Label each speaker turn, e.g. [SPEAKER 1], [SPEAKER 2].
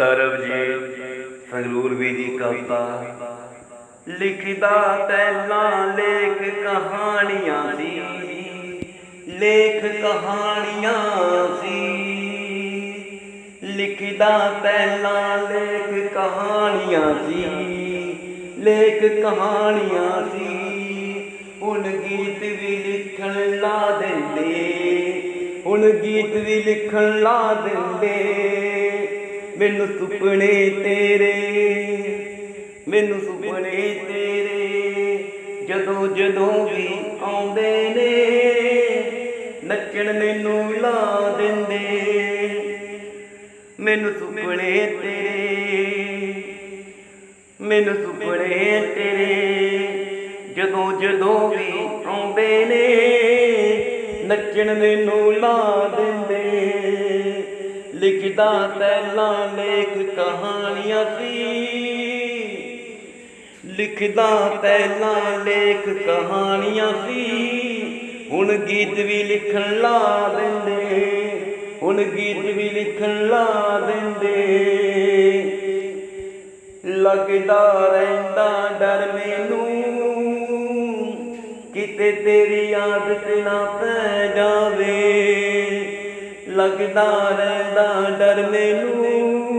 [SPEAKER 1] ਸਰਬਜੀਤ ਸੰਗਰੂਰ ਵੀ ਦੀ ਕਵਿਤਾ। ਲਿਖਦਾ ਤੈਲਾਂ ਲੇਖ ਕਹਾਣੀਆਂ ਸੀ। ਲੇਖ ਕਹਾਣੀਆਂ ਸੀ। ਲਿਖਦਾ ਤੈਲਾਂ ਲੇਖ ਕਹਾਣੀਆਂ ਸੀ। ਲੇਖ ਕਹਾਣੀਆਂ ਸੀ। ਹੁਣ ਗੀਤ ਵੀ ਲਿਖਣ ਲਾ ਦਿੰਦੇ। ਹੁਣ ਗੀਤ ਵੀ ਲਿਖਣ ਲਾ ਦਿੰਦੇ। ਮੈਨੂੰ ਸੁਪਨੇ ਤੇਰੇ, ਮੈਨੂੰ ਸੁਪਨੇ ਤੇਰੇ। ਜਦੋਂ ਜਦੋਂ ਵੀ ਆਉਂਦੇ ਨੇ, ਨੱਚਣ ਮੈਨੂੰ ਲਾ ਦਿੰਦੇ। ਮੈਨੂੰ ਸੁਪਨੇ ਤੇਰੇ, ਮੈਨੂੰ ਸੁਪਨੇ ਤੇਰੇ। ਜਦੋਂ ਜਦੋਂ ਵੀ ਆਉਂਦੇ ਨੇ, ਨੱਚਣ ਮੈਨੂੰ ਲਾ ਦਿੰਦੇ ਲਿਖਦਾ ਲੇਖ ਕਹਾਣੀਆਂ ਸੀ। ਲਿਖਦਾ ਤੈਲਾਂ ਲੇਖ ਕਹਾਣੀਆਂ ਸੀ। ਹੁਣ ਗੀਤ ਵੀ ਲਿਖਣ ਲਾ ਦਿੰਦੇ। ਹੁਣ ਗੀਤ ਵੀ ਲਿਖਣ ਲਾ ਦਿੰਦੇ। ਲੱਗਦਾ ਰਹਿੰਦਾ ਡਰ ਮੈਨੂੰ। ਕਿਤੇ ਤੇਰੀ ਯਾਦ ਆਦਤ ਨਾ ਪੈ ਲੱਗਦਾ ਰਹਿੰਦਾ ਡਰ ਮੈਨੂੰ।